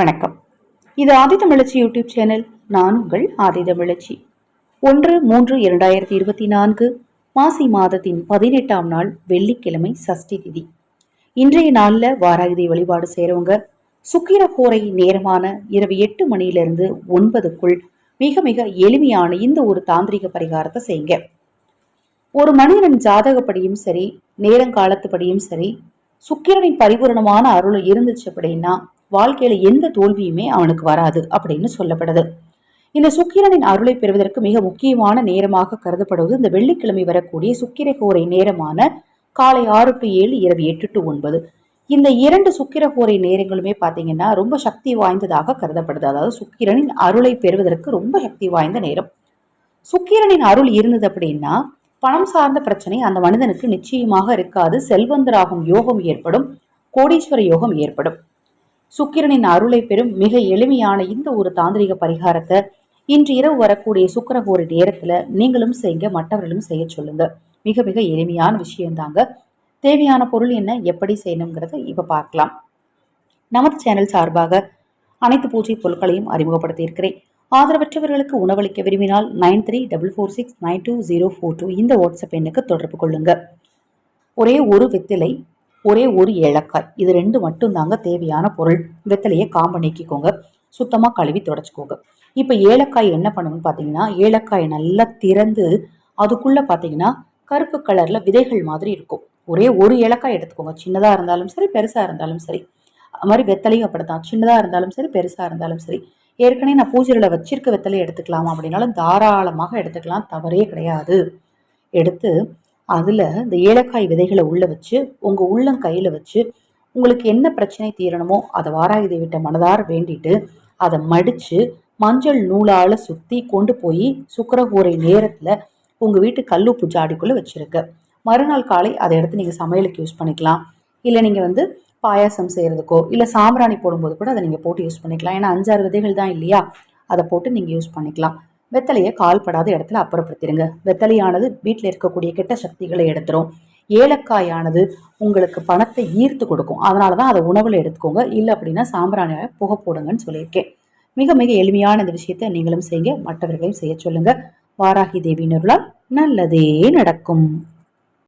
வணக்கம். இது ஆதிதமிழச்சி YouTube channel. நான் உங்கள் ஆதிதமிழச்சி ஒன்று மூன்று இரண்டாயிரத்தி இருபத்தி நான்கு மாசி மாதத்தின் பதினெட்டாம் நாள் வெள்ளிக்கிழமை சஷ்டி திதி. இன்றைய நாளில் வாராகிதி வழிபாடு செய்கிறவங்க சுக்கிரகோரை நேரமான இரவு எட்டு மணியிலிருந்து ஒன்பதுக்குள் மிக மிக எளிமையான இந்த ஒரு தாந்திரிக பரிகாரத்தை செய்யுங்க. ஒரு மனிதனின் ஜாதகப்படியும் சரி நேரங்காலத்துப்படியும் சரி சுக்கிரனின் பரிபூரணமான அருள் இருந்துச்சு அப்படின்னா வாழ்க்கையில எந்த தோல்வியுமே அவனுக்கு வராது அப்படின்னு சொல்லப்படுது. இந்த சுக்கிரனின் அருளை பெறுவதற்கு மிக முக்கியமான நேரமாக கருதப்படுவது இந்த வெள்ளிக்கிழமை வரக்கூடிய சுக்கிரகோரை நேரமான காலை ஆறு டு ஏழு இரவு எட்டு டு ஒன்பது. இந்த இரண்டு சுக்கிரகோரை நேரங்களுமே பார்த்தீங்கன்னா ரொம்ப சக்தி வாய்ந்ததாக கருதப்படுது. அதாவது சுக்கிரனின் அருளை பெறுவதற்கு ரொம்ப சக்தி வாய்ந்த நேரம். சுக்கிரனின் அருள் இருந்தது அப்படின்னா பணம் சார்ந்த பிரச்சனை அந்த மனிதனுக்கு நிச்சயமாக இருக்காது. செல்வந்தராகும் யோகம் ஏற்படும் கோடீஸ்வர யோகம் ஏற்படும். சுக்கிரனின் அருளை பெறும் மிக எளிமையான இந்த ஒரு தாந்திரிக பரிகாரத்தை இன்று இரவு வரக்கூடிய சுக்கரகோரி நேரத்துல நீங்களும் செய்யுங்க மற்றவர்களும் செய்ய சொல்லுங்க. மிக மிக எளிமையான விஷயம்தாங்க தேவையான பொருள் என்ன எப்படி செய்யணுங்கிறத இப்ப பார்க்கலாம். நமது சேனல் சார்பாக அனைத்து பூஜை பொருட்களையும் அறிமுகப்படுத்தியிருக்கிறேன். ஆதரவற்றவர்களுக்கு உணவளிக்க விரும்பினால் nine three double four six nine two zero four two இந்த வாட்ஸ்அப் எண்ணுக்கு தொடர்பு கொள்ளுங்க. ஒரே ஒரு வெத்திலை ஒரே ஒரு ஏலக்காய். இது ரெண்டு மட்டும் தாங்க தேவையான பொருள். வெத்தலையை காம்பு நீக்கிக்கோங்க. சுத்தமாக கழுவி தொடச்சிக்கோங்க. இப்போ ஏலக்காய் என்ன பண்ணணும்னு பார்த்தீங்கன்னா ஏலக்காய் நல்லா திறந்து அதுக்குள்ளே பார்த்தீங்கன்னா கருப்பு கலரில் விதைகள் மாதிரி இருக்கும். ஒரே ஒரு ஏலக்காய் எடுத்துக்கோங்க. சின்னதாக இருந்தாலும் சரி பெருசாக இருந்தாலும் சரி. அது மாதிரி வெத்தலையும் அப்படித்தான். சின்னதாக இருந்தாலும் சரி பெருசாக இருந்தாலும் சரி. ஏற்கனவே நான் பூஜையில் வச்சிருக்க வெத்தலை எடுத்துக்கலாமா அப்படின்னாலும் தாராளமாக எடுத்துக்கலாம். தவறே கிடையாது. எடுத்து அதில் இந்த ஏலக்காய் விதைகளை உள்ளே வச்சு உங்கள் உள்ளம் கையில் வச்சு உங்களுக்கு என்ன பிரச்சனை தீரணுமோ அதை வாராயுதை விட்ட மனதார் வேண்டிட்டு அதை மடித்து மஞ்சள் நூலால் சுற்றி கொண்டு போய் சுக்கரகூரை நேரத்தில் உங்கள் வீட்டு கல்லுப்பு ஜாடிக்குள்ளே வச்சுருக்க. மறுநாள் காலை அதை எடுத்து நீங்கள் சமையலுக்கு யூஸ் பண்ணிக்கலாம். இல்லை நீங்கள் வந்து பாயாசம் செய்கிறதுக்கோ இல்லை சாம்பிராணி போடும்போது கூட அதை நீங்கள் போட்டு யூஸ் பண்ணிக்கலாம். ஏன்னா அஞ்சாறு விதைகள் தான் இல்லையா? அதை போட்டு நீங்கள் யூஸ் பண்ணிக்கலாம். வெத்தலையை கால்படாத இடத்துல அப்புறப்படுத்திடுங்க. வெத்தலையானது வீட்டில் இருக்கக்கூடிய கெட்ட சக்திகளை எடுத்துரும். ஏலக்காயானது உங்களுக்கு பணத்தை ஈர்த்து கொடுக்கும். அதனால தான் அதை உணவில் எடுத்துக்கோங்க. இல்லை அப்படின்னா சாம்பிராணியை புகை போடுங்கன்னு சொல்லியிருக்கேன். மிக மிக எளிமையான இந்த விஷயத்தை நீங்களும் செய்யுங்க. மற்றவர்களையும் செய்ய சொல்லுங்கள் வாராகி தேவியினருளால் நல்லதே நடக்கும்.